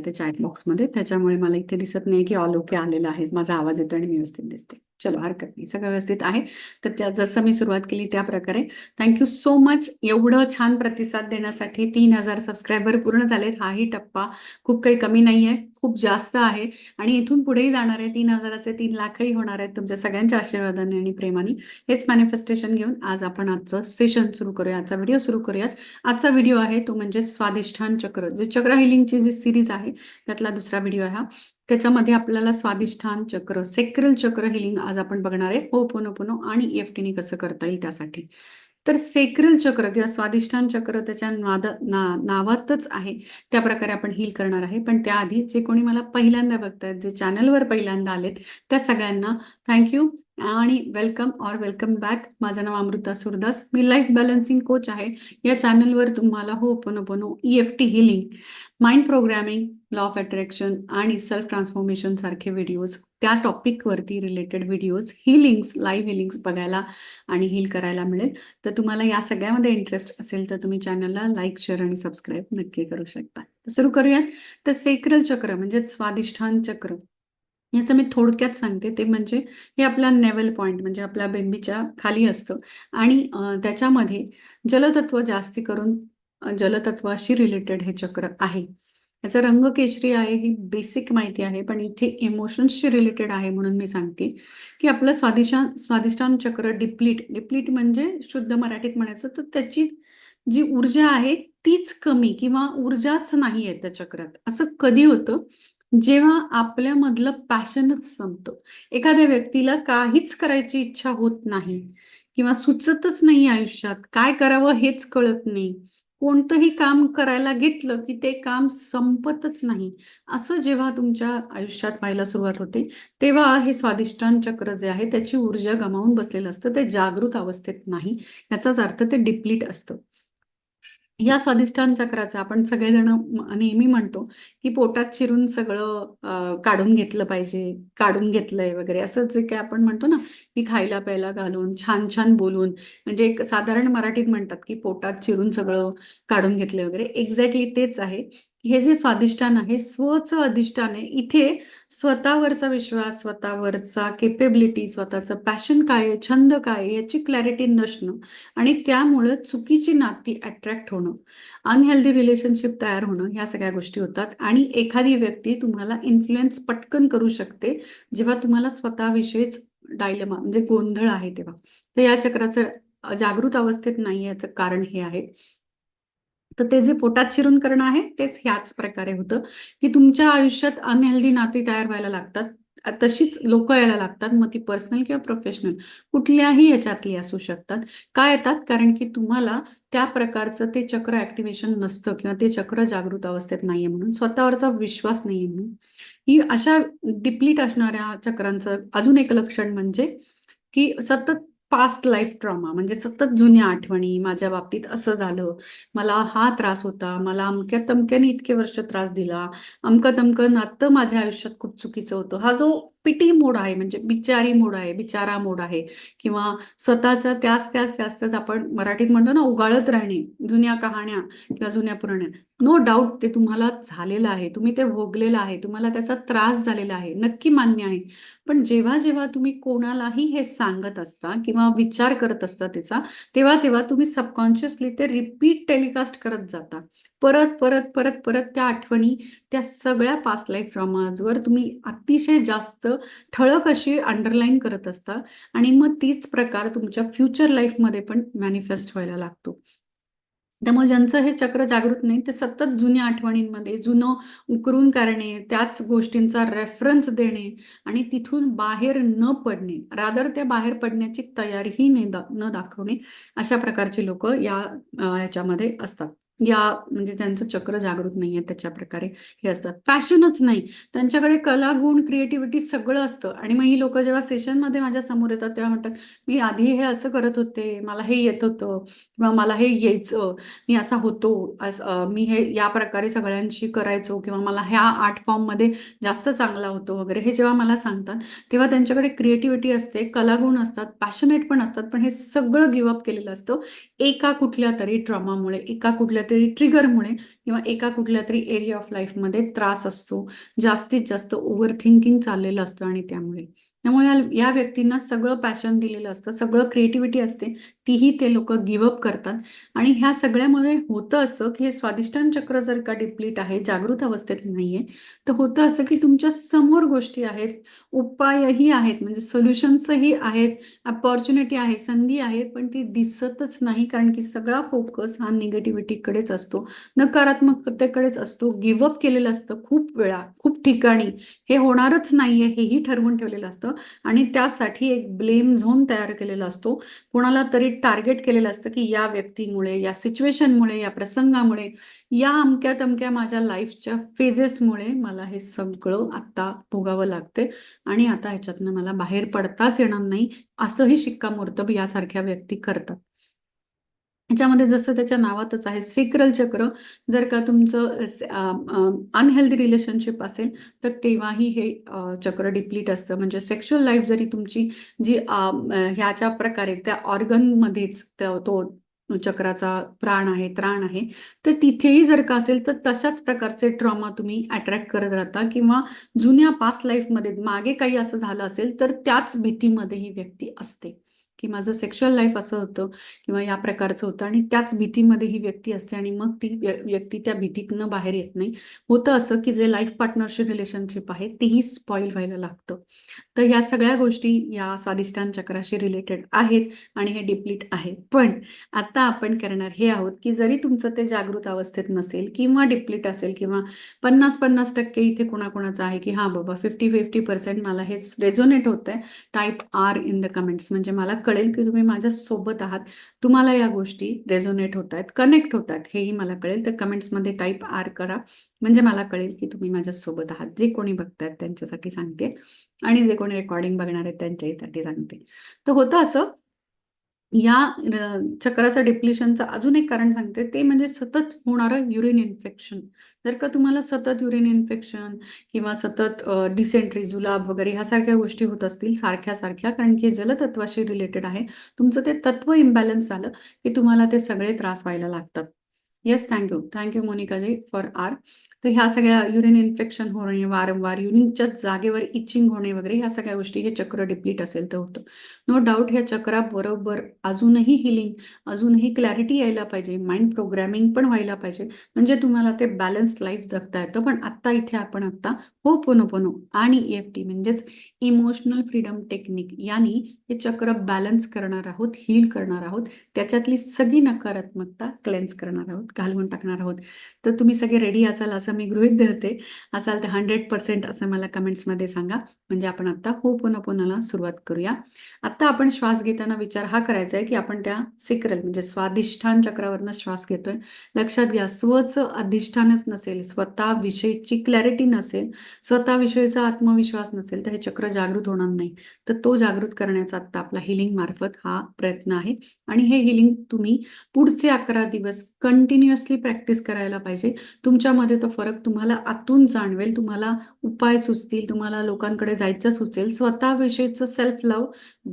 ते चॅट बॉक्समध्ये त्याच्यामुळे मला इथे दिसत नाही की ऑल ओके आलेला आहे. माझा आवाज येतो आणि मी व्यवस्थित दिसते. चलो हरकत नाही सगळं व्यवस्थित आहे. तर त्या जसं मी सुरुवात केली त्या प्रकारे. थँक्यू सो मच एवढं छान प्रतिसाद देण्यासाठी तीन हजार सबस्क्रायबर पूर्ण झालेत. हाही टप्पा खूप काही कमी नाही आहे खूप जास्त आहे. आणि इथून पुढेही जाणार आहे. तीन हजाराचे तीन लाखही होणार आहेत तुमच्या सगळ्यांच्या आशीर्वादाने आणि प्रेमाने. हेच मॅनिफेस्टेशन घेऊन आज आपण आजचं सेशन सुरू करूया. आजचा व्हिडिओ सुरू करूयात. आजचा व्हिडिओ आहे तो म्हणजे स्वादिष्ठान चक्र. जे चक्र हिलिंगची जी सिरीज आहे त्यातला दुसरा व्हिडिओ आहे हा. त्याच्यामध्ये आपल्याला स्वादिष्ठान चक्र सेक्रल चक्र हिलिंग आज आपण बघणार आहे. हो पोनो पोनो आणि ईएफटीने कसं करता येईल त्यासाठी. तर सेक्रल चक्र किंवा स्वादिष्ठान चक्र त्याच्या नाद ना नावातच आहे. त्या प्रकारे आपण हील करणार आहे. पण त्याआधी जे कोणी मला पहिल्यांदा बघतायत जे चॅनलवर पहिल्यांदा आलेत त्या सगळ्यांना थँक्यू आणि वेलकम ऑर वेलकम बॅक माझं नाव अमृता सुरदास. मी लाईफ बॅलन्सिंग कोच आहे. या चॅनलवर तुम्हाला ho'oponopono E F T healing mind programming law of attraction आणि सेल्फ ट्रान्सफॉर्मेशन सारखे व्हिडिओज त्या टॉपिकवरती related videos healings live healings बघायला आणि हील करायला मिळेल. तर तुम्हाला या सगळ्यामध्ये इंटरेस्ट असेल तर तुम्ही चॅनलला लाईक शेअर आणि सबस्क्राईब नक्की करू शकता. तर सुरू करूयात. तर सेक्रल चक्र म्हणजे स्वादिष्ठान चक्र. याचं मी थोडक्यात सांगते. ते म्हणजे हे आपला नेवल पॉइंट म्हणजे आपल्या बेंबीच्या खाली असतं. आणि त्याच्यामध्ये जलतत्व जास्ती करून जलतत्वाशी रिलेटेड हे चक्र आहे. याचा रंग केशरी आहे ही बेसिक माहिती आहे पण इथे इमोशन्सशी रिलेटेड आहे म्हणून मी सांगते. की आपलं स्वादिष्टान स्वादिष्टान चक्र डिप्लीट डिप्लीट म्हणजे शुद्ध मराठीत म्हणायचं तर त्याची जी ऊर्जा आहे तीच कमी किंवा ऊर्जाच नाही आहे त्या चक्रात. असं कधी होतं? जेव्हा आपल्यामधलं पॅशनच संपतं. एखाद्या व्यक्तीला काहीच करायची इच्छा होत नाही किंवा सुचतच नाही आयुष्यात काय करावं हेच कळत नाही. कोणतंही काम करायला घेतलं की ते काम संपतच नाही. असं जेव्हा तुमच्या आयुष्यात व्हायला सुरुवात होते तेव्हा हे स्वादिष्टान चक्र जे आहे त्याची ऊर्जा गमावून बसलेलं असतं. ते जागृत अवस्थेत नाही. याचाच अर्थ ते डिप्लीट असतं. या स्वादिष्टान चक्राचं आपण सगळेजण नेहमी म्हणतो की पोटात शिरून सगळं काढून घेतलं पाहिजे काढून घेतलंय वगैरे. असं जे काय आपण म्हणतो ना की खायला प्यायला घालून छान छान बोलून म्हणजे एक साधारण मराठीत म्हणतात की पोटात शिरून सगळं काढून घेतलंय वगैरे. एक्झॅक्टली तेच आहे. हे जे स्वादिष्टान आहे स्वचं अधिष्ठान आहे इथे स्वतःवरचा विश्वास स्वतःवरचा केपेबिलिटी स्वतःचं पॅशन काय आहे छंद काय आहे याची क्लॅरिटी नसणं आणि त्यामुळं चुकीची नाती अट्रॅक्ट होणं अनहेल्दी रिलेशनशिप तयार होणं ह्या सगळ्या गोष्टी होतात. आणि एखादी व्यक्ती तुम्हाला इन्फ्लुएन्स पटकन करू शकते जेव्हा तुम्हाला स्वतःविषयीच डायलमा म्हणजे गोंधळ आहे तेव्हा. तर या चक्राचं जागृत अवस्थेत नाही याचं कारण हे आहे. तर ते जे पोटात शिरून करणं आहे तेच ह्याच प्रकारे होतं. की तुमच्या आयुष्यात अनहेल्दी नाती तयार व्हायला लागतात. तशीच लोक यायला लागतात मग ती पर्सनल किंवा प्रोफेशनल कुठल्याही याच्यातली असू शकतात. का येतात? कारण की तुम्हाला त्या प्रकारचं ते चक्र ऍक्टिव्हेशन नसतं किंवा ते चक्र जागृत अवस्थेत नाहीये म्हणून स्वतःवरचा विश्वास नाहीये म्हणून. ही अशा डिप्लीट असणाऱ्या चक्रांचं अजून एक लक्षण म्हणजे की सतत पास्ट लाईफ ट्रॉमा म्हणजे सतत जुन्या आठवणी माझ्या बाबतीत असं झालं. मला हा त्रास होता मला अमक्या तमक्याने इतके वर्ष त्रास दिला. अमकं तमकं नातं माझ्या आयुष्यात खूप चुकीचं होतं. हा जो पिटी मोड आहे म्हणजे बिचारी मोड आहे बिचारा मोड आहे किंवा स्वतःचा त्याच त्याच त्याच त्याच आपण मराठीत म्हणतो ना उगाळत राहणे जुन्या कहाण्या किंवा जुन्या पुराण्या नो डाऊट ते तुम्हाला झालेलं आहे. तुम्ही ते भोगलेलं आहे. तुम्हाला त्याचा त्रास झालेला आहे. नक्की मान्य आहे. पण जेव्हा जेव्हा तुम्ही कोणालाही हे सांगत असता किंवा विचार करत असता त्याचा तेव्हा तेव्हा तुम्ही सबकॉन्शियसली ते रिपीट टेलिकास्ट करत जाता. परत परत परत परत त्या आठवणी त्या सगळ्या पास्ट लाईफ ट्रॉमाजवर तुम्ही अतिशय जास्त ठळक अशी अंडरलाईन करत असता आणि मग तीच प्रकार तुमच्या फ्युचर लाईफमध्ये पण मॅनिफेस्ट व्हायला लागतो. त्यामुळे ज्यांचं हे चक्र जागृत नाही ते सतत जुन्या आठवणींमध्ये जुनं उकरून करणे त्याच गोष्टींचा रेफरन्स देणे आणि तिथून बाहेर न पडणे. रादर त्या बाहेर पडण्याची तयारीही न दाखवणे अशा प्रकारची लोक या ह्याच्यामध्ये असतात. या म्हणजे त्यांचं चक्र जागृत नाहीये त्याच्या प्रकारे हे असतात पॅशनच नाही. त्यांच्याकडे कला गुण क्रिएटिव्हिटी सगळं असतं. आणि मग ही लोक जेव्हा सेशनमध्ये माझ्यासमोर येतात तेव्हा म्हणतात मी आधी हे असं करत होते. मला हे येत होतं. किंवा मला हे यायचं. मी असा होतो. मी हे या प्रकारे सगळ्यांशी करायचो. किंवा मला ह्या आर्ट फॉर्ममध्ये जास्त चांगला होतो वगैरे. हे जेव्हा मला सांगतात तेव्हा त्यांच्याकडे क्रिएटिव्हिटी असते कलागुण असतात पॅशनेट पण असतात. पण हे सगळं गिव्हअप केलेलं असतं. एका कुठल्या तरी ट्रॉमामुळे एका कुठल्या तरी ट्रिगरमुळे किंवा एका कुठल्या तरी एरिया ऑफ लाईफमध्ये त्रास असतो. जास्तीत जास्त ओव्हर थिंकिंग चाललेलं असतं आणि त्यामुळे. त्यामुळे या- व्यक्तींना सगळं पॅशन दिलेलं असतं सगळं क्रिएटिव्हिटी असते तीही ते लोक गिव्हअप करतात. आणि ह्या सगळ्यामुळे होतं असं की हे स्वादिष्टान चक्र जर का डिप्लीट आहे जागृत अवस्थेत नाहीये तर होतं असं की तुमच्यासमोर गोष्टी आहेत उपायही आहेत म्हणजे सोल्युशन्सही आहेत अपॉर्च्युनिटी आहे संधी आहे पण ती दिसतच नाही कारण की सगळा फोकस हा निगेटिव्हिटीकडेच असतो नकारात्मकतेकडेच असतो गिव्हअप केलेलं असतं खूप वेळा खूप ठिकाणी. हे होणारच नाहीये हेही ठरवून ठेवलेलं असतं. आणि त्यासाठी एक ब्लेम झोन तयार केलेला असतो. कोणाला तरी टार्गेट केलेलं असतं की या व्यक्तीमुळे या सिच्युएशनमुळे या प्रसंगामुळे या अमक्या तमक्या माझ्या लाईफच्या फेजेसमुळे मला हे सगळं आता भोगावं लागते आणि आता ह्याच्यातनं मला बाहेर पडताच येणार नाही असंही शिक्कामोर्तब यासारख्या व्यक्ती करतात. याच्यामध्ये जसं त्याच्या नावातच आहे सेक्रल चक्र. जर का तुमचं अनहेल्दी रिलेशनशिप असेल तर तेव्हाही हे चक्र डिप्लीट असतं. म्हणजे सेक्शुअल लाईफ जरी तुमची जी ह्याच्या प्रकारे त्या ऑर्गनमध्येच तो चक्राचा प्राण आहे त्राण आहे तर तिथेही जर का असेल तर तशाच प्रकारचे ट्रॉमा तुम्ही अट्रॅक्ट करत राहता किंवा जुन्या पास्ट लाईफमध्ये मागे काही असं झालं असेल तर त्याच भीतीमध्ये ही व्यक्ती असते. की माझं सेक्शुअल लाईफ असं होतं किंवा या प्रकारचं होतं आणि त्याच भीतीमध्ये ही व्यक्ती असते आणि मग ती व्यक्ती त्या भीतीतनं बाहेर येत नाही. होतं असं की जे लाईफ पार्टनरशिप रिलेशनशिप आहे तेही स्पॉईल व्हायला लागतं. तर या सगळ्या गोष्टी या स्वादिष्टान चक्राशी रिलेटेड आहेत आणि हे डिप्लीट आहे पण आता आपण करणार हे आहोत की जरी तुमचं ते जागृत अवस्थेत नसेल किंवा डिप्लीट असेल किंवा पन्नास पन्नास टक्के इथे कोणाकोणाचं आहे की हा बाबा फिफ्टी फिफ्टी पर्सेंट मला हे रेझोनेट होत आहे type R in the comments म्हणजे मला कळेल की तुम्ही माझ्या सोबत आहात. तुम्हाला या गोष्टी रेझोनेट होत आहेत कनेक्ट होत आहेत हेही मला कळेल. तर कमेंट्समध्ये टाईप आर करा. म्हणजे मला कळेल की तुम्ही माझ्या सोबत आहात. जे कोणी बघतायत त्यांच्यासाठी सांगते आणि जे कोणी रेकॉर्डिंग बघणार आहेत त्यांच्यासाठी सांगते. तर होतं असं या चक्राचं डिप्लिशनचं अजून एक कारण सांगते. ते म्हणजे सतत होणारं युरिन इन्फेक्शन जर का तुम्हाला सतत युरिन इन्फेक्शन किंवा सतत डिसेंट्री जुलाब वगैरे ह्यासारख्या गोष्टी होत असतील सारख्या सारख्या कारण की जलतत्वाशी रिलेटेड आहे तुमचं ते तत्व इम्बॅलन्स झालं की तुम्हाला ते सगळे त्रास व्हायला लागतात. Yes thank you thank you मोनिकाजी for R तर ह्या सगळ्या युरिन इन्फेक्शन होणे वारंवार युरिनच्या जागेवर इचिंग होणे वगैरे ह्या सगळ्या गोष्टी हे चक्र डिप्लीट असेल तर होतं. नो डाऊट ह्या चक्राबरोबर अजूनही हिलिंग अजूनही क्लॅरिटी यायला पाहिजे माइंड प्रोग्रॅमिंग पण व्हायला पाहिजे. म्हणजे तुम्हाला ते बॅलन्स्ड लाईफ जगता येतं पण आत्ता इथे आपण आत्ता हो पोनो पोनो आणि एफ टी म्हणजेच इमोशनल फ्रीडम टेक्निक यांनी हे चक्र बॅलन्स करणार आहोत हील करणार आहोत त्याच्यातली सगळी नकारात्मकता क्लेन्स करणार आहोत घालवून टाकणार आहोत. तर तुम्ही सगळे रेडी असाल असं मी गृहीत धरते असाल तर हंड्रेड पर्सेंट असं मला कमेंट्समध्ये सांगा. म्हणजे आपण आता हो पुन्हा पुन्हाला सुरुवात करूया. आता आपण श्वास घेताना विचार हा करायचा आहे की आपण त्या सिक्रल म्हणजे स्वाधिष्ठान चक्रावरनं श्वास घेतोय. लक्षात घ्या स्वच अधिष्ठानच नसेल स्वतःविषयीची क्लॅरिटी नसेल स्वतःविषयीचा आत्मविश्वास नसेल तर हे चक्र जागृत होणार नाही. तर तो जागृत करण्याचा आता आपला हिलिंग मार्फत हा प्रयत्न आहे. आणि हे हिलिंग तुम्ही पुढचे अकरा दिवस कंटिन्युअसली प्रॅक्टिस करायला पाहिजे. तुमच्यामध्ये तो फरक तुम्हाला आतून जाणवेल तुम्हाला उपाय सुचतील तुम्हाला लोकांकडे जायचं सुचेल स्वतःविषयीचं सेल्फ लव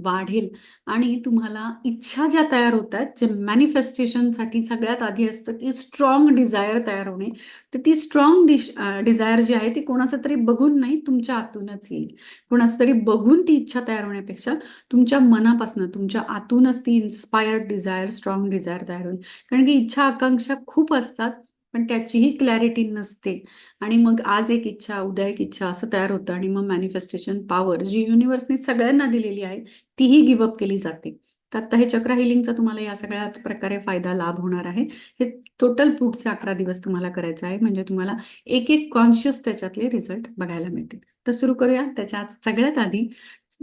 वाढेल. आणि तुम्हाला इच्छा ज्या तयार होत आहेत जे मॅनिफेस्टेशनसाठी सगळ्यात आधी असतं की स्ट्रॉंग डिझायर तयार होणे. तर ती स्ट्रॉंग डिश डिझायर जी आहे ती कोणाचं तरी बघून नाही तुमच्या आतूनच येईल. कोणाचं तरी बघून ती इच्छा तयार होण्यापेक्षा तुमच्या मनापासून तुमच्या आतूनच ती इन्स्पायर्ड डिझायर स्ट्रॉंग डिझायर तयार होईल. कारण की इच्छा आकांक्षा खूप असतात पण त्याचीही क्लॅरिटी नसते. आणि मग आज एक इच्छा उद्या एक इच्छा असं तयार होतं आणि मग मॅनिफेस्टेशन पॉवर जी युनिव्हर्सने सगळ्यांना दिलेली आहे तीही गिव्हअप केली जाते. तर आता हे चक्र हिलिंगचा तुम्हाला या सगळ्याच प्रकारे फायदा लाभ होणार आहे. हे टोटल पुढचे अकरा दिवस तुम्हाला करायचं आहे म्हणजे तुम्हाला एक एक कॉन्शियस त्याच्यातले रिझल्ट बघायला मिळतील. तर सुरू करूया. त्याच्या सगळ्यात आधी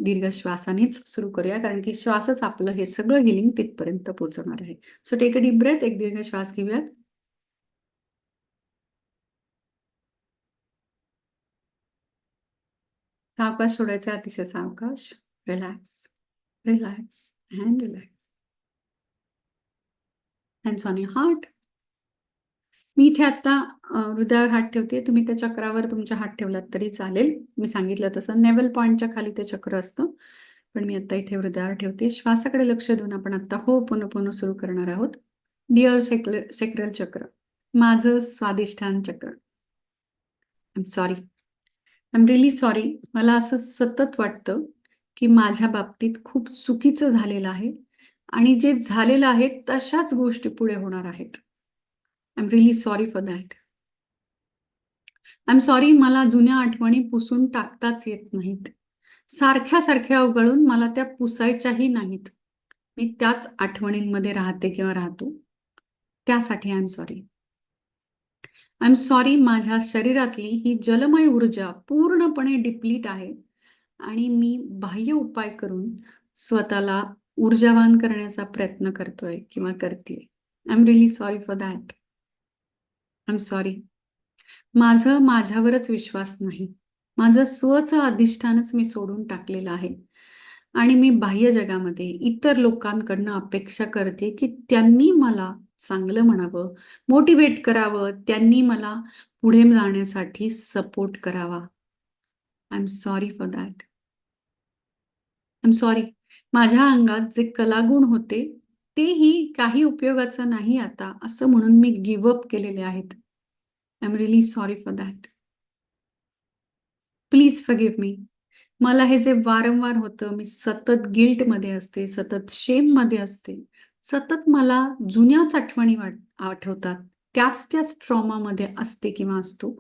दीर्घ श्वासानेच सुरू करूया कारण की श्वासच आपलं हे सगळं हिलिंग तिथपर्यंत पोहोचवणार आहे. So take a deep breath एक दीर्घ श्वास घेऊयात. सावकाश सोडायचं अतिशय सावकाश. Relax relax and relax hands on your heart मी इथे आता हृदयावर हात ठेवते. तुम्ही त्या चक्रावर तुमच्या हात ठेवलात तरी चालेल. मी सांगितलं तसं. नेवल पॉईंटच्या खाली ते चक्र असतं. पण मी आता इथे हृदयावर ठेवते. श्वासाकडे लक्ष देऊन आपण आता हो पुन्हा पुन्हा सुरू करणार आहोत. डिअर सेक्र सेक्रेल चक्र. माझं स्वादिष्टान चक्र. I am sorry I am really sorry मला असं सतत वाटतं की माझ्या बाबतीत खूप चुकीचं झालेलं आहे. आणि जे झालेलं आहे तशाच गोष्टी पुढे होणार आहेत. I am really sorry for that I am sorry मला जुन्या आठवणी पुसून टाकताच येत नाहीत. सारख्या सारख्या उघडून मला त्या पुसायच्याही नाहीत. मी त्याच आठवणींमध्ये राहते किंवा राहतो. त्यासाठी I am sorry I am sorry माझ्या शरीरातली ही जलमय ऊर्जा पूर्णपणे डिप्लीट आहे आणि मी बाह्य उपाय करून स्वतःला ऊर्जावान करण्याचा प्रयत्न करतोय किंवा करते I am really sorry for that am sorry माझं माझ्यावरच विश्वास नाही. माझं स्वचं अधिष्ठानच मी सोडून टाकलेलं आहे. आणि मी बाह्य जगामध्ये इतर लोकांकडनं अपेक्षा करते की त्यांनी मला चांगलं म्हणावं मोटिवेट करावं त्यांनी मला पुढे जाण्यासाठी सपोर्ट करावा. I am sorry for that I am sorry माझ्या अंगात जे कलागुण होते तेही काही उपयोगाचं नाही आता असं म्हणून मी गिव्हअप केलेले आहेत. I am really sorry for that please forgive me मला हे जे वारंवार होतं मी सतत गिल्टमध्ये असते सतत शेममध्ये असते सतत मला जुन्याच आठवणी वाट आठवतात. त्याच त्याच ट्रॉमामध्ये असते किंवा असतो.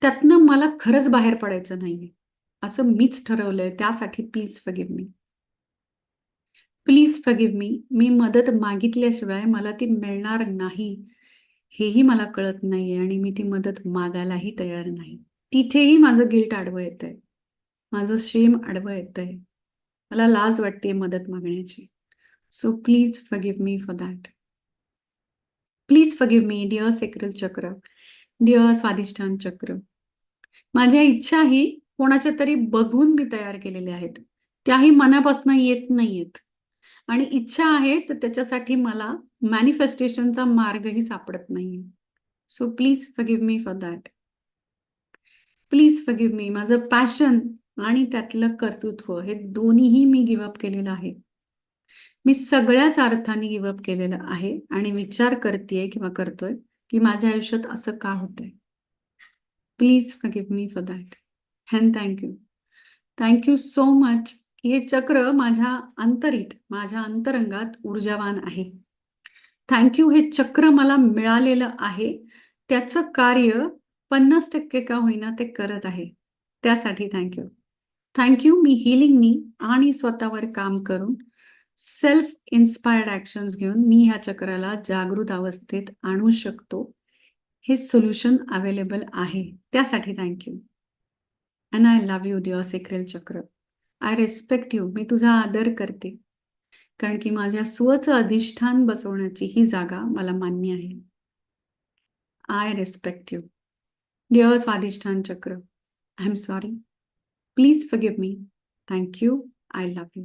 त्यातनं मला खरंच बाहेर पडायचं नाहीये. असं मीच ठरवलंय त्यासाठी please forgive me please forgive मी मी मदत मागितल्याशिवाय मला ती मिळणार नाही. हेही मला कळत नाहीये आणि मी ती मदत मागायलाही तयार नाही. तिथेही माझं गिल्ट आडवं येत आहे माझं शेम आडवं येत आहे मला लाज वाटते मदत मागण्याची. So please forgive me for that please forgive me dear sacral chakra dear Swadhisthana chakra माझ्या इच्छाही कोणाच्या तरी बघून मी तयार केलेल्या आहेत. त्याही मनापासून येत नाहीयेत. आणि इच्छा आहे तर त्याच्यासाठी मला मॅनिफेस्टेशनचा मार्गही सापडत नाही so please forgive me for that please forgive me माझं पॅशन आणि त्यातलं कर्तृत्व हे दोन्हीही मी गिवअप केलेलं आहे. मी सगळ्याच अर्थाने गिवअप केलेलं आहे आणि विचार करतेय किंवा करतोय की माझ्या आयुष्यात असं का होतंय. Please forgive me for that and thank you thank you so much हे चक्र माझ्या अंतरीत माझ्या अंतरंगात ऊर्जावान आहे. थँक्यू हे चक्र मला मिळालेलं आहे. त्याचं कार्य पन्नास टक्के का होईना ते करत आहे. त्यासाठी थँक्यू थँक्यू मी हिलिंगनी आणि स्वतःवर काम करून सेल्फ इन्स्पायर्ड ॲक्शन्स घेऊन मी ह्या चक्राला जागृत अवस्थेत आणू शकतो. हे सोल्युशन अवेलेबल आहे. त्यासाठी thank you and I love you dear sacral चक्र. आय रेस्पेक्ट यू मी तुझा आदर करते. कारण की माझ्या स्वचं अधिष्ठान बसवण्याची ही जागा मला मान्य आहे. आय रेस्पेक्ट यू डिअर स्वाधिष्ठान चक्र I am sorry please forgive me thank you I love you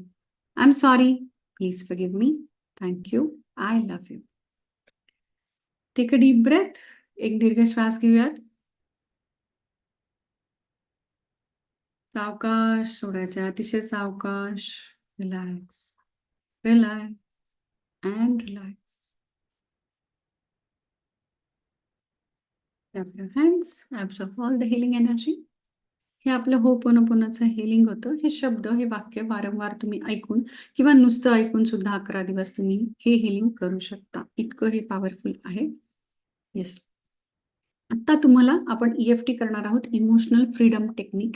I am sorry please forgive me thank you I love you take a deep breath एक दीर्घ श्वास घेऊयात. सावकाश सोडायचे अतिशय सावकाश. Relax relax and relax hands your all the healing energy हे आपलं हे आपलं होपोनोपोनोचं हेलिंग होतं. हे शब्द हे वाक्य वारंवार तुम्ही ऐकून किंवा नुसतं ऐकून सुद्धा अकरा दिवस तुम्ही हे हिलिंग करू शकता. इतकं हे पॉवरफुल आहे. येस आता तुम्हाला आपण ईएफटी करणार आहोत. इमोशनल फ्रीडम टेक्निक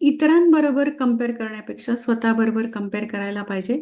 इतरांबरोबर कंपेअर करण्यापेक्षा स्वतःबरोबर कंपेअर करायला पाहिजे.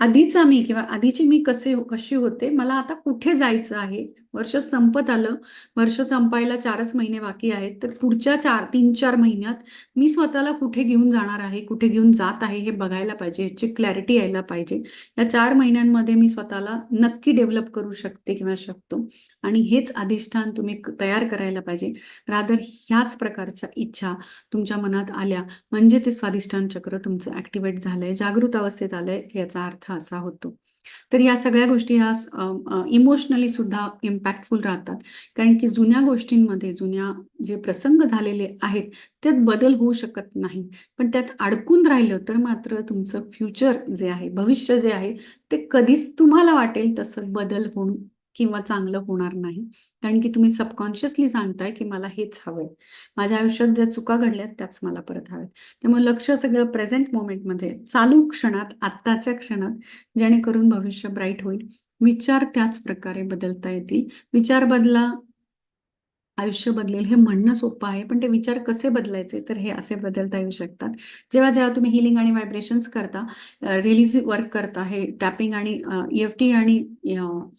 आधीचा मी किंवा आधीची मी कसे कशी होते मला आता कुठे जायचं आहे? वर्ष संपत आलं. वर्ष संपायला चारच महिने बाकी आहेत. तर पुढच्या चार तीन चार महिन्यात मी स्वतःला कुठे घेऊन जाणार आहे कुठे घेऊन जात आहे हे बघायला पाहिजे याची क्लॅरिटी यायला पाहिजे. या चार महिन्यांमध्ये मी स्वतःला नक्की डेव्हलप करू शकते किंवा शकतो. आणि हेच अधिष्ठान तुम्ही तयार करायला पाहिजे. रादर ह्याच प्रकारच्या इच्छा तुमच्या मनात आल्या म्हणजे ते स्वाधिष्ठान चक्र तुमचं ऍक्टिव्हेट झालंय जागृत अवस्थेत आलंय याचा अर्थ असा होतो. तर या सगळ्या गोष्टी ह्या इमोशनली सुद्धा इम्पॅक्टफुल राहतात. कारण की जुन्या गोष्टींमध्ये जुन्या जे प्रसंग झालेले आहेत त्यात बदल होऊ शकत नाही. पण त्यात अडकून राहिलं तर मात्र तुमचं फ्युचर जे आहे भविष्य जे आहे ते कधीच तुम्हाला वाटेल तसं बदल होऊन किंवा चांगलं होणार नाही. कारण की तुम्ही सबकॉन्शियसली सांगताय की मला हेच हवंय. माझ्या आयुष्यात ज्या चुका घडल्यात त्याच मला परत हव्यात. त्यामुळे लक्ष सगळं प्रेझेंट मोमेंटमध्ये चालू क्षणात आत्ताच्या क्षणात जेणेकरून भविष्य ब्राईट होईल. विचार त्याच प्रकारे बदलता येतील. विचार बदला आयुष्य बदलेल हे म्हणणं सोपं आहे पण ते विचार कसे बदलायचे तर हे असे बदलता येऊ शकतात. जेव्हा जेव्हा तुम्ही हिलिंग आणि व्हायब्रेशन्स करता रिलीज वर्क करता हे टॅपिंग आणि एफ टी आणि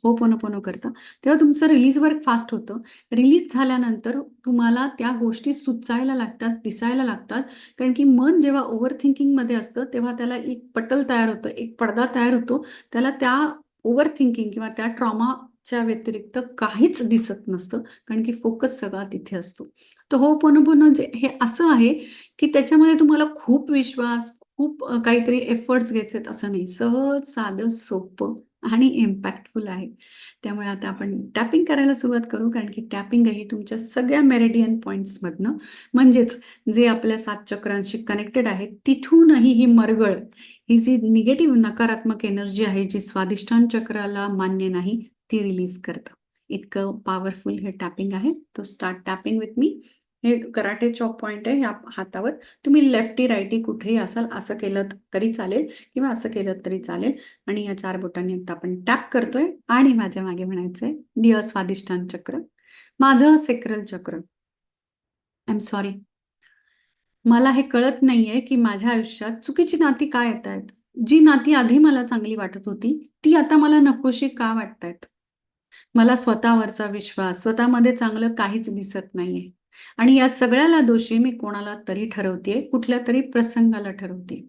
हो पोनो पोनो करता तेव्हा तुमचं रिलीज वर्क फास्ट होतं. रिलीज झाल्यानंतर तुम्हाला त्या गोष्टी सुचायला लागतात दिसायला लागतात. कारण की मन जेव्हा ओव्हर थिंकिंगमध्ये असतं तेव्हा त्याला एक पटल तयार होतं एक पडदा तयार होतो. त्याला त्या ओव्हर थिंकिंग किंवा त्या ट्रॉमा च्या व्यतिरिक्त काहीच दिसत नसतं कारण की फोकस सगळा तिथे असतो. तर हो, हो पण जे हे असं आहे की त्याच्यामध्ये तुम्हाला खूप विश्वास खूप काहीतरी एफर्ट्स घ्यायचेत असं नाही. सहज साधं सोपं आणि इम्पॅक्टफुल आहे. त्यामुळे आता आपण टॅपिंग करायला सुरुवात करू कारण की टॅपिंग ही तुमच्या सगळ्या मेरेडियन पॉईंट्समधनं म्हणजेच जे आपल्या सात चक्रांशी कनेक्टेड आहे तिथूनही ही मरगळ ही जी निगेटिव्ह नकारात्मक एनर्जी आहे जी स्वादिष्टान चक्राला मान्य नाही ती रिलीज करतं. इतकं पॉवरफुल हे टॅपिंग आहे. तो स्टार्ट टॅपिंग विथ मी हे कराटे चॉक पॉइंट आहे ह्या हातावर. तुम्ही लेफ्टी राईटी कुठेही असाल असं केलं तरी चालेल किंवा असं केलं तरी चालेल. आणि या चार बोटांनी आता आपण टॅप करतोय. आणि माझ्या मागे म्हणायचंय दिय स्वादिष्टान चक्र. माझं सेक्रल चक्र. आय एम सॉरी मला हे कळत नाहीये की माझ्या आयुष्यात चुकीची नाती काय येत आहेत जी नाती आधी मला चांगली वाटत होती ती आता मला नकोशी का वाटतायत? मला स्वतःवरचा विश्वास स्वतःमध्ये चांगलं काहीच दिसत नाहीये. आणि या सगळ्याला दोषी मी कोणाला तरी ठरवते कुठल्या तरी प्रसंगाला ठरवते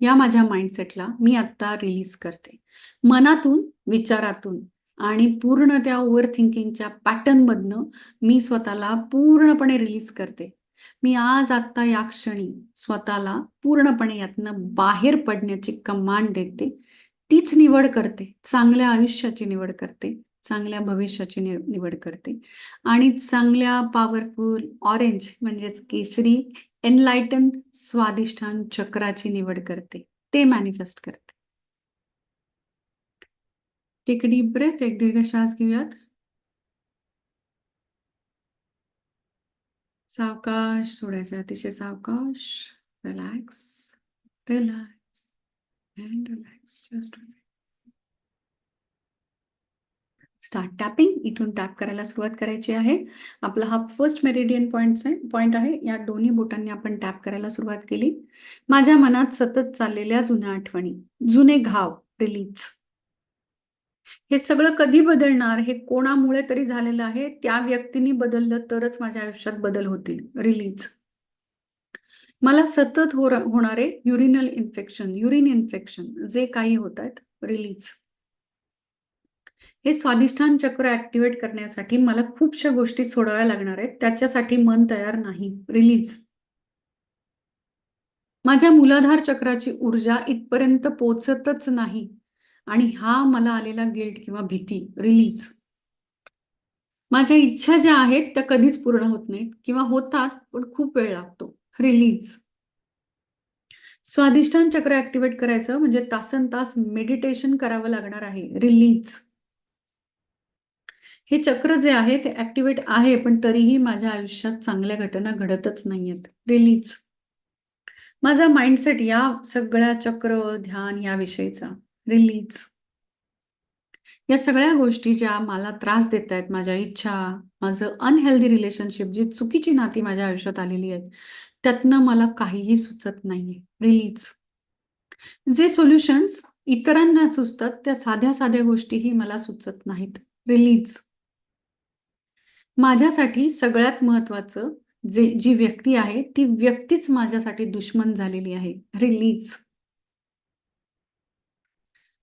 या माझ्या माइंडसेटला मी आता रिलीज करते. मनातून विचारातून आणि पूर्ण त्या ओव्हर थिंकिंगच्या पॅटर्नमधनं मी स्वतःला पूर्णपणे रिलीज करते. मी आज आता या क्षणी स्वतःला पूर्णपणे यातनं बाहेर पडण्याची कमांड देते. तीच निवड करते चांगल्या आयुष्याची निवड करते. चांगल्या भविष्याची निवड करते. आणि चांगल्या पॉवरफुल ऑरेंज म्हणजेच केशरी एनलायटन स्वादिष्ठान चक्राची निवड करते. ते मॅनिफेस्ट करते. टेक डीप ब्रेथ एक दीर्घ श्वास घेऊयात. सावकाश सोडायचं अतिशय सावकाश. Relax relax and relax just start tapping इथून टॅप करायला सुरुवात करायची आहे. आपला हा फर्स्ट मेरिडियन पॉईंट आहे पॉईंट आहे. या दोन्ही बोटांनी आपण टॅप करायला सुरुवात केली. माझ्या मनात सतत चाललेल्या जुन्या आठवणी जुने घाव रिलीज हे सगळं कधी बदलणार? हे कोणामुळे तरी झालेलं आहे? त्या व्यक्तीने बदललं तरच माझ्या आयुष्यात बदल होतील. रिलीज मला सतत हो होणारे युरिनल इन्फेक्शन युरिन इन्फेक्शन जे काही होत आहेत रिलीज हे स्वाधिष्ठान चक्र ऍक्टिव्हेट करण्यासाठी मला खूपशा गोष्टी सोडवाव्या लागणार आहेत. त्याच्यासाठी मन तयार नाही. रिलीज माझ्या मुलाधार चक्राची ऊर्जा इथपर्यंत पोचतच नाही. आणि हा मला आलेला गिल्ट किंवा भीती. रिलीज माझ्या इच्छा ज्या आहेत त्या कधीच पूर्ण होत नाहीत किंवा होतात पण खूप वेळ लागतो. रिलीज स्वाधिष्ठान चक्र ऍक्टिव्हेट करायचं म्हणजे तासन तास मेडिटेशन करावं लागणार आहे. रिलीज हे चक्र जे आहे ते ऍक्टिवेट आहे पण तरीही माझ्या आयुष्यात चांगल्या घटना घडतच नाहीयेत. रिलीज माझा माइंडसेट या सगळ्या चक्र ध्यान या विषयीचा रिलीज या सगळ्या गोष्टी ज्या मला त्रास देत आहेत माझ्या इच्छा माझं अनहेल्दी रिलेशनशिप जी चुकीची नाती माझ्या आयुष्यात आलेली आहेत त्यातनं मला काहीही सुचत नाहीये. रिलीज जे सोल्युशन्स इतरांना सुचतात त्या साध्या साध्या गोष्टीही मला सुचत नाहीत. रिलीज माझ्यासाठी सगळ्यात महत्वाचं जे जी व्यक्ती आहे ती व्यक्तीच माझ्यासाठी दुश्मन झालेली आहे. रिलीज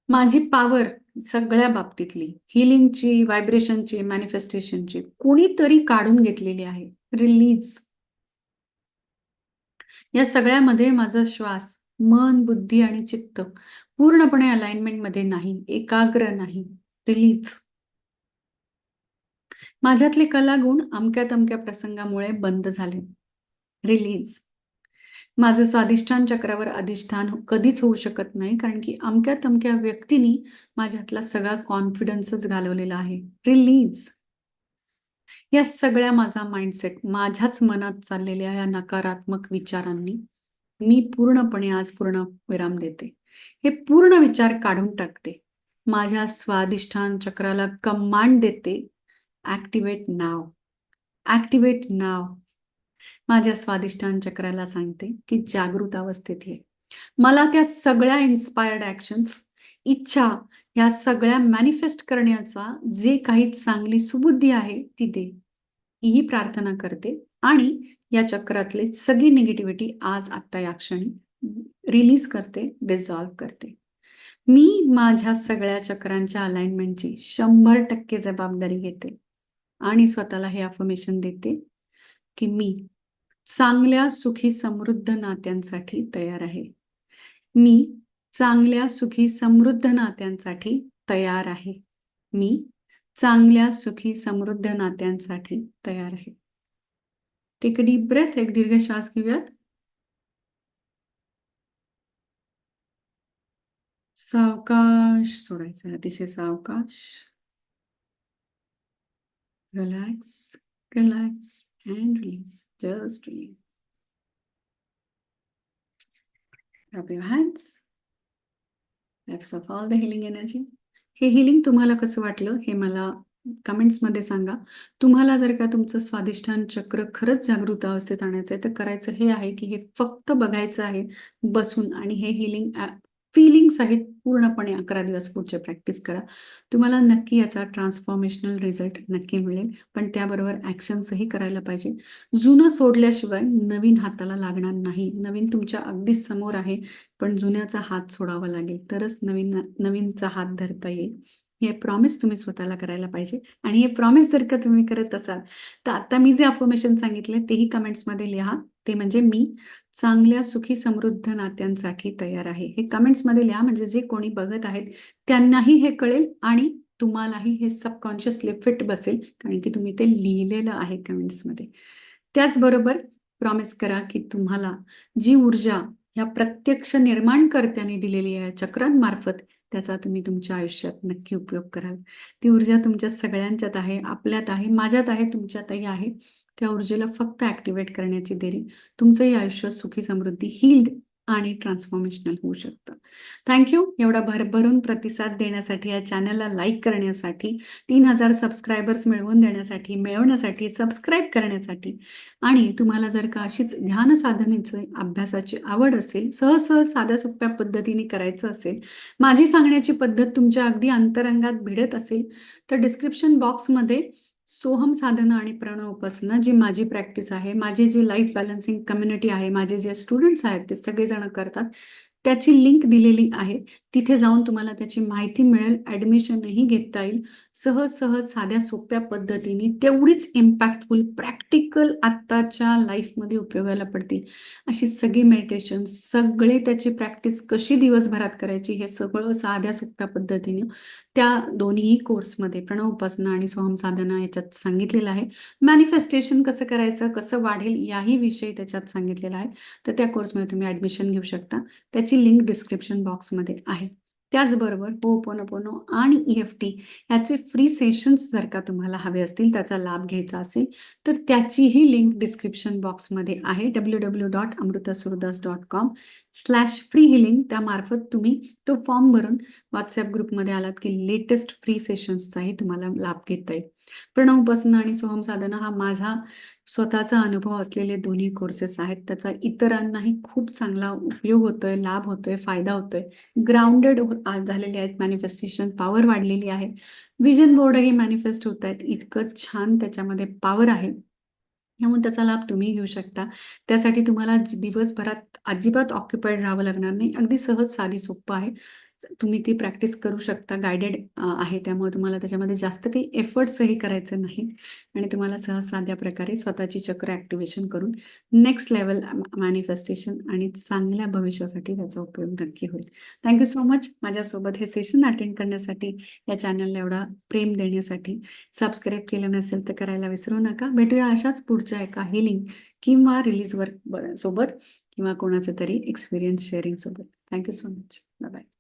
माझी पॉवर सगळ्या बाबतीतली हिलिंगची व्हायब्रेशनची मॅनिफेस्टेशनची कोणीतरी काढून घेतलेली आहे. रिलीज या सगळ्यामध्ये माझा श्वास मन बुद्धी आणि चित्त पूर्णपणे अलाइनमेंटमध्ये नाही एकाग्र नाही. रिलीज माझ्यातले कलागुण अमक्या तमक्या प्रसंगामुळे बंद झाले. रिलीज माझं स्वाधिष्ठान चक्रावर अधिष्ठान कधीच होऊ शकत नाही कारण की अमक्या तमक्या व्यक्तीनी माझ्यातला सगळा कॉन्फिडन्सच घालवलेला आहे. रिलीज या सगळ्या माझा माइंडसेट माझ्याच मनात चाललेल्या या नकारात्मक विचारांनी मी पूर्णपणे आज पूर्ण विराम देते. हे पूर्ण विचार काढून टाकते. माझ्या स्वाधिष्ठान चक्राला कमांड देते. ऍक्टिवेट नाव ऍक्टिवेट नाव माझ्या स्वादिष्टान चक्राला सांगते की जागृत अवस्थेत ये. मला त्या सगळ्या इन्स्पायर्ड ऍक्शन्स इच्छा या सगळ्या मॅनिफेस्ट करण्याचा जे काही चांगली सुबुद्धी आहे ती दे. ही प्रार्थना करते आणि या चक्रातले सगळी निगेटिव्हिटी आज आत्ता या क्षणी रिलीज करते डिझॉल्व्ह करते. मी माझ्या सगळ्या चक्रांच्या अलाइनमेंटची शंभर टक्के जबाबदारी घेते. आणि स्वतःला हे अफर्मेशन देते की मी चांगल्या सुखी समृद्ध नात्यांसाठी तयार आहे. मी चांगल्या सुखी समृद्ध नात्यांसाठी तयार आहे. मी चांगल्या सुखी समृद्ध नात्यांसाठी तयार आहे. टेक अ डीप ब्रेथ एक दीर्घ श्वास घेऊयात. सावकाश सोडायचं अतिशय सावकाश. Relax relax and release just release Rub your hands. Let's of all the healing energy. हे हिलिंग तुम्हाला कसं वाटलं हे मला कमेंट्समध्ये सांगा तुम्हाला जर का तुमचं स्वादिष्ठान चक्र खरंच जागृत अवस्थेत आणायचं आहे तर करायचं हे आहे की हे फक्त बघायचं आहे बसून आणि हे हिलिंग फिलिंग्स आहेत पूर्णपणे अकरा दिवस पुढचे प्रॅक्टिस करा. तुम्हाला नक्की याचा ट्रान्सफॉर्मेशनल रिझल्ट नक्की मिळेल पण त्याबरोबर ॲक्शन्सही करायला पाहिजे. जुनं सोडल्याशिवाय नवीन हाताला लागणार नाही. नवीन तुमच्या अगदी समोर आहे पण जुन्याचा हात सोडावा लागेल. तरच नवीन नवीनचा हात धरता येईल. हे प्रॉमिस तुम्ही स्वतःला करायला पाहिजे. आणि हे प्रॉमिस जर का तुम्ही करत असाल तर आता मी जे अफर्मेशन सांगितले तेही कमेंट्समध्ये लिहा. ते म्हणजे मी चांगल्या सुखी समृद्ध नात्यांसाठी तयार आहे. हे कमेंट्समध्ये लिहा म्हणजे जे कोणी बघत आहेत त्यांनाही हे कळेल आणि तुम्हालाही हे सबकॉन्शियसली फिट बसेल कारण की तुम्ही ते लिहिलेलं आहे कमेंट्समध्ये त्याचबरोबर प्रॉमिस करा की तुम्हाला जी ऊर्जा या प्रत्यक्ष निर्माणकर्त्याने दिलेली आहे चक्रांमार्फत त्याचा तुम्ही तुमच्या आयुष्यात नक्की उपयोग कराल. ती ऊर्जा तुमच्या सगळ्यांच्यात आहे आपल्यात आहे माझ्यात आहे तुमच्यातही आहे. त्या ऊर्जेला फक्त ऍक्टिवेट करण्याची देरी तुमचंही आयुष्य सुखी समृद्धी हील्ड आणि ट्रान्सफॉर्मेशनल होऊ शकतं. थँक्यू एवढा भरभरून प्रतिसाद देण्यासाठी या चॅनलला लाईक करण्यासाठी तीन हजार सबस्क्रायबर्स मिळवून देण्यासाठी मिळवण्यासाठी सबस्क्राईब करण्यासाठी आणि तुम्हाला जर का अशीच ध्यान साधनेचं अभ्यासाची आवड असेल सहज सहज साध्या सोप्या पद्धतीने करायचं असेल माझी सांगण्याची पद्धत तुमच्या अगदी अंतरंगात भिडत असेल तर डिस्क्रिप्शन बॉक्समध्ये सोहम साधना आणि प्रण उपासना जी माझी प्रॅक्टिस आहे माझी जी लाईफ बॅलन्सिंग कम्युनिटी आहे माझे जे स्टुडंट्स आहेत ते सगळेजण करतात त्याची लिंक दिलेली आहे. तिथे जाऊन तुम्हाला त्याची माहिती मिळेल ॲडमिशनही घेता येईल. सहज सहज साध्या सोप्या पद्धतीने तेवढीच इम्पॅक्टफुल प्रॅक्टिकल आत्ताच्या लाईफमध्ये उपयोगाला पडतील. अशी सगळी मेडिटेशन सगळे त्याची प्रॅक्टिस कशी दिवसभरात करायची हे सगळं साध्या सोप्या पद्धतीने त्या दोन्ही कोर्समध्ये प्रणव उपासना आणि स्वयं साधना याच्यात सांगितलेलं आहे. मॅनिफेस्टेशन कसं करायचं कसं वाढेल याही विषयी त्याच्यात सांगितलेला आहे. तर त्या कोर्समध्ये तुम्ही ॲडमिशन घेऊ शकता. त्याची लिंक डिस्क्रिप्शन बॉक्समध्ये आहे. त्याचबरोबर पोनो आणि ई एफ टी याचे फ्री सेशन्स जर का तुम्हाला हवे असतील त्याचा लाभ घ्यायचा असेल तर त्याचीही लिंक डिस्क्रिप्शन बॉक्समध्ये आहे. W W dot Amrutasurdas dot com slash free healing त्यामार्फत तुम्ही तो फॉर्म भरून व्हॉट्सअप ग्रुपमध्ये आलात की लेटेस्ट फ्री सेशन्सचाही तुम्हाला लाभ घेता येईल. प्रणव उपासना आणि सोहम साधना हा माझा स्वतःचा अनुभव असलेले दोन्ही कोर्सेस आहेत. त्याचा इतरांनाही खूप चांगला उपयोग होतोय लाभ होतोय फायदा होतोय. ग्राउंडेड हो, झालेले आहेत. मॅनिफेस्टेशन पॉवर वाढलेली आहे. विजन बोर्डही मॅनिफेस्ट होत आहेत. इतकं छान त्याच्यामध्ये पॉवर आहे. त्यामुळे त्याचा लाभ तुम्ही घेऊ शकता. त्यासाठी तुम्हाला दिवसभरात अजिबात ऑक्युपाईड राहावं लागणार नाही. अगदी सहज साधी सोपं आहे. तुम्ही ती प्रॅक्टिस करू शकता गायडेड आहे. त्यामुळे तुम्हाला त्याच्यामध्ये जास्त काही एफर्ट्सही करायचे नाहीत. आणि तुम्हाला सहज साध्या प्रकारे स्वतःची चक्र ॲक्टिवेशन करून नेक्स्ट लेवल मॅनिफेस्टेशन आणि चांगल्या भविष्यासाठी त्याचा उपयोग नक्की होईल. Thank you so much. माझ्यासोबत हे सेशन अटेंड करण्यासाठी या चॅनलला एवढा प्रेम देण्यासाठी सबस्क्राईब केलं नसेल तर करायला विसरू नका. भेटूया अशाच पुढच्या एका हिलिंग किंवा रिलीज वर्क सोबत किंवा कोणाचं तरी एक्सपिरियन्स शेअरिंग सोबत thank you so much. Bye.